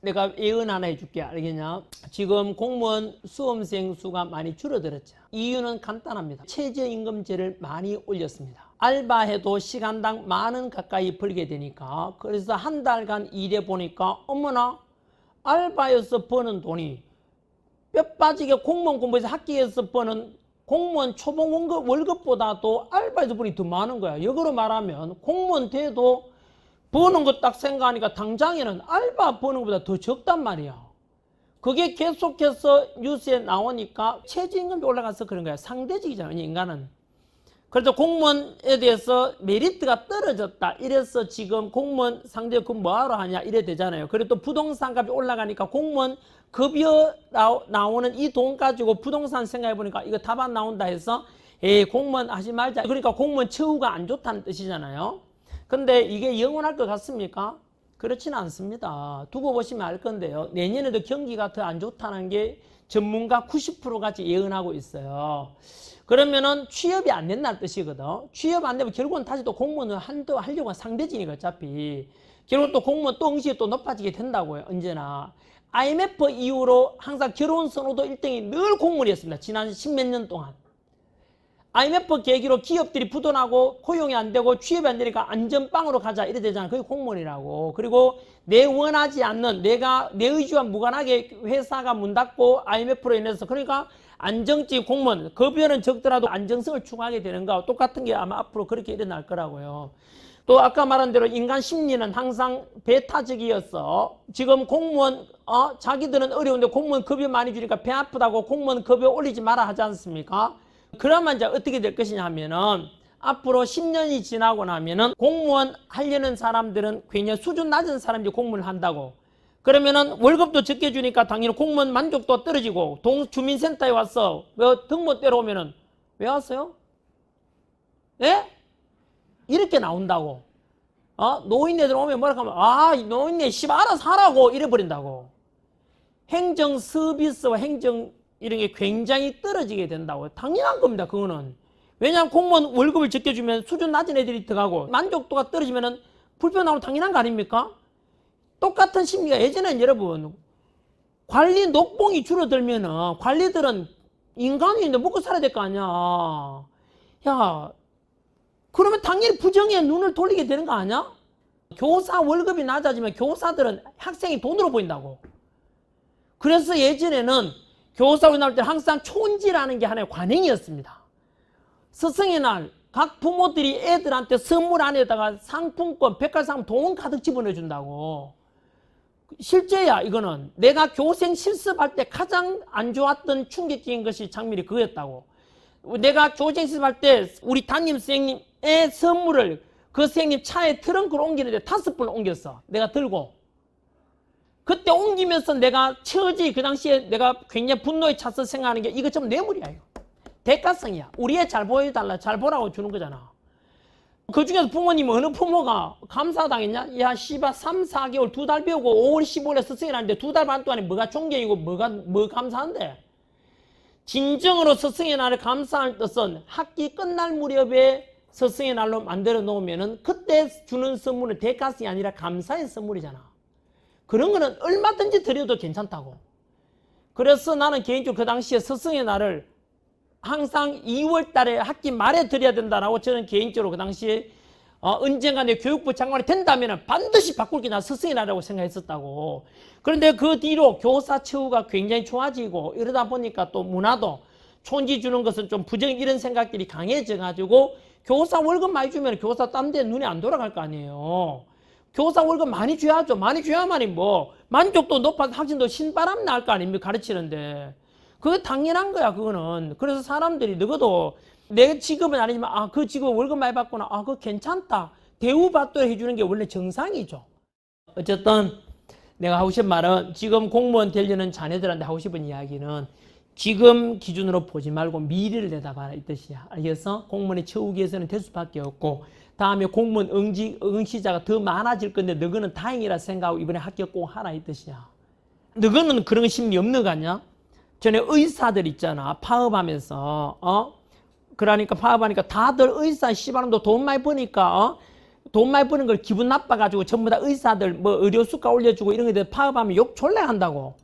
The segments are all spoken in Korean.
내가 예언 하나 해줄게 알겠냐? 지금 공무원 수험생 수가 많이 줄어들었죠. 이유는 간단합니다. 최저임금제를 많이 올렸습니다. 알바해도 시간당 만 원 가까이 벌게 되니까 그래서 한 달간 일해 보니까 어머나 알바에서 버는 돈이 뼈 빠지게 공무원 공부해서 학기에서 버는 공무원 초봉 월급, 월급보다도 알바에서 버니 더 많은 거야. 역으로 말하면 공무원 돼도 버는 거 딱 생각하니까 당장에는 알바 버는 것보다 더 적단 말이야. 그게 계속해서 뉴스에 나오니까 최저임금이 올라가서 그런 거야. 상대적이잖아, 인간은. 그래서 공무원에 대해서 메리트가 떨어졌다. 이래서 지금 공무원 상대 그 뭐하러 하냐 이래 되잖아요. 그리고 또 부동산 값이 올라가니까 공무원 급여 나오- 나오는 이 돈 가지고 부동산 생각해 보니까 이거 답안 나온다 해서 에 공무원 하지 말자. 그러니까 공무원 처우가 안 좋다는 뜻이잖아요. 근데 이게 영원할 것 같습니까? 그렇지는 않습니다. 두고 보시면 알 건데요. 내년에도 경기가 더 안 좋다는 게 전문가 90%까지 예언하고 있어요. 그러면은 취업이 안 된다는 뜻이거든. 취업 안 되면 결국은 다시 또 공무원을 한도 하려고 상대지니까 어차피. 결국 또 공무원 또 응시가 또 높아지게 된다고요. 언제나. IMF 이후로 항상 결혼 선호도 1등이 늘 공무원이었습니다. 지난 십몇 년 동안. IMF 계기로 기업들이 부도나고 고용이 안 되고 취업이 안 되니까 안전빵으로 가자 이래 되잖아. 그게 공무원이라고. 그리고 내 원하지 않는 내가 내 의지와 무관하게 회사가 문 닫고 IMF로 인해서 그러니까 안정적 공무원 급여는 적더라도 안정성을 추구하게 되는 거와 똑같은 게 아마 앞으로 그렇게 일어날 거라고요. 또 아까 말한 대로 인간 심리는 항상 배타적이었어. 지금 공무원 어 자기들은 어려운데 공무원 급여 많이 주니까 배 아프다고 공무원 급여 올리지 마라 하지 않습니까? 그러면 이제 어떻게 될 것이냐 하면은 앞으로 10년이 지나고 나면은 공무원 하려는 사람들은 굉장히 수준 낮은 사람들이 공무원을 한다고. 그러면은 월급도 적게 주니까 당연히 공무원 만족도가 떨어지고 동 주민센터에 와서 뭐 등본 떼러 오면은 왜 왔어요? 예? 이렇게 나온다고. 어? 노인네들 오면 뭐라 하면 아, 이 노인네 씨 알아서 하라고 이래 버린다고. 행정 서비스와 행정 이런 게 굉장히 떨어지게 된다고. 당연한 겁니다. 그거는. 왜냐하면 공무원 월급을 적게 주면 수준 낮은 애들이 들어가고 만족도가 떨어지면은 불편 나오면 당연한 거 아닙니까? 똑같은 심리가 예전엔 여러분 관리 녹봉이 줄어들면은 관리들은 인간인데 먹고 살아야 될 거 아니야. 야, 그러면 당연히 부정에 눈을 돌리게 되는 거 아니야? 교사 월급이 낮아지면 교사들은 학생이 돈으로 보인다고. 그래서 예전에는 교사로 나올 때 항상 촌지라는 게 하나의 관행이었습니다. 스승의 날, 각 부모들이 애들한테 선물 안에다가 상품권, 백화상 돈 가득 집어넣어준다고. 실제야, 이거는. 내가 교생 실습할 때 가장 안 좋았던 충격적인 것이 장면이 그거였다고. 내가 교생 실습할 때 우리 담임 선생님의 선물을 그 선생님 차에 트렁크를 옮기는데 다섯 번을 옮겼어. 내가 들고. 그때 옮기면서 내가 처지 그 당시에 내가 굉장히 분노에 차서 생각하는 게 이거 좀 뇌물이야 이거. 대가성이야. 우리 애 잘 보여달라 잘 보라고 주는 거잖아. 그 중에서 부모님 어느 부모가 감사당했냐? 야 씨발 3, 4개월 두 달 배우고 5월 15일에 스승이 라는데 두 달 반 동안에 뭐가 존경이고 뭐가 뭐 감사한데? 진정으로 스승의 날을 감사할 뜻은 학기 끝날 무렵에 스승의 날로 만들어 놓으면은 그때 주는 선물은 대가성이 아니라 감사의 선물이잖아. 그런 거는 얼마든지 드려도 괜찮다고. 그래서 나는 개인적으로 그 당시에 스승의 날을 항상 2월 달에 학기 말에 드려야 된다라고 저는 개인적으로 그 당시에 어, 언젠가 내 교육부 장관이 된다면 반드시 바꿀 게나 스승의 날이라고 생각했었다고. 그런데 그 뒤로 교사 처우가 굉장히 좋아지고 이러다 보니까 또 문화도 촌지 주는 것은 좀 부정 이런 생각들이 강해져 가지고 교사 월급 많이 주면 교사 딴 데 눈이 안 돌아갈 거 아니에요. 교사 월급 많이 줘야죠. 많이 줘야만이 뭐 만족도 높아서 학생도 신바람 날 거 아닙니까? 가르치는데. 그거 당연한 거야, 그거는. 그래서 사람들이 너도 내 직업은 아니지만 아, 그 직업 월급 많이 받구나. 아, 그거 괜찮다. 대우받도록 해주는 게 원래 정상이죠. 어쨌든 내가 하고 싶은 말은 지금 공무원 되려는 자녀들한테 하고 싶은 이야기는 지금 기준으로 보지 말고 미래를 내다봐라 이 뜻이야. 알겠어? 공무원의 처우기에서는 될 수밖에 없고 다음에 공무원 응지, 응시자가 더 많아질 건데 너거는 다행이라 생각하고 이번에 합격 꼭 하라 이 뜻이야. 너거는 그런 심리 없는 거 아니야? 전에 의사들 있잖아. 파업하면서 어? 그러니까 파업하니까 다들 의사 씨발놈도 돈 많이 버니까 어? 돈 많이 버는 걸 기분 나빠가지고 전부 다 의사들 뭐 의료 수가 올려주고 이런 것들 파업하면 욕 졸래 한다고.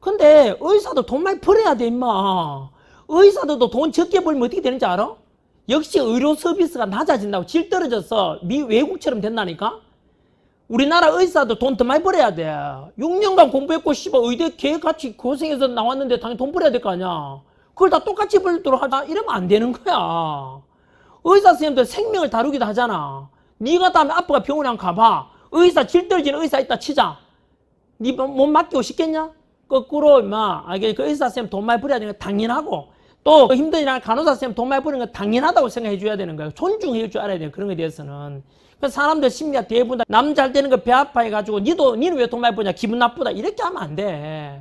근데 의사도 돈 많이 벌어야 돼 임마. 의사들도 돈 적게 벌면 어떻게 되는지 알아? 역시 의료 서비스가 낮아진다고 질 떨어져서 미 외국처럼 된다니까. 우리나라 의사도 돈 더 많이 벌어야 돼. 6년간 공부했고 씨발 의대 개같이 고생해서 나왔는데 당연히 돈 벌어야 될 거 아니야. 그걸 다 똑같이 벌도록 하다 이러면 안 되는 거야. 의사 선생님들 생명을 다루기도 하잖아. 네가 다음에 아빠가 병원에 한번 가봐. 의사 질 떨어지는 의사 있다 치자. 네몸 맡기고 싶겠냐? 거꾸로 임마. 아, 이게 그 의사 선생님 돈 많이 벌어야 되는 거 당연하고 힘든 일하는 간호사 선생님 돈 많이 버는 거 당연하다고 생각해 줘야 되는 거예요. 존중해 줄줄 알아야 돼요. 그런 거에 대해서는. 그래서 사람들 심리가 대부분 남잘 되는 거 배 아파해 가지고 니도 니는 왜 돈 많이 버냐 기분 나쁘다 이렇게 하면 안 돼.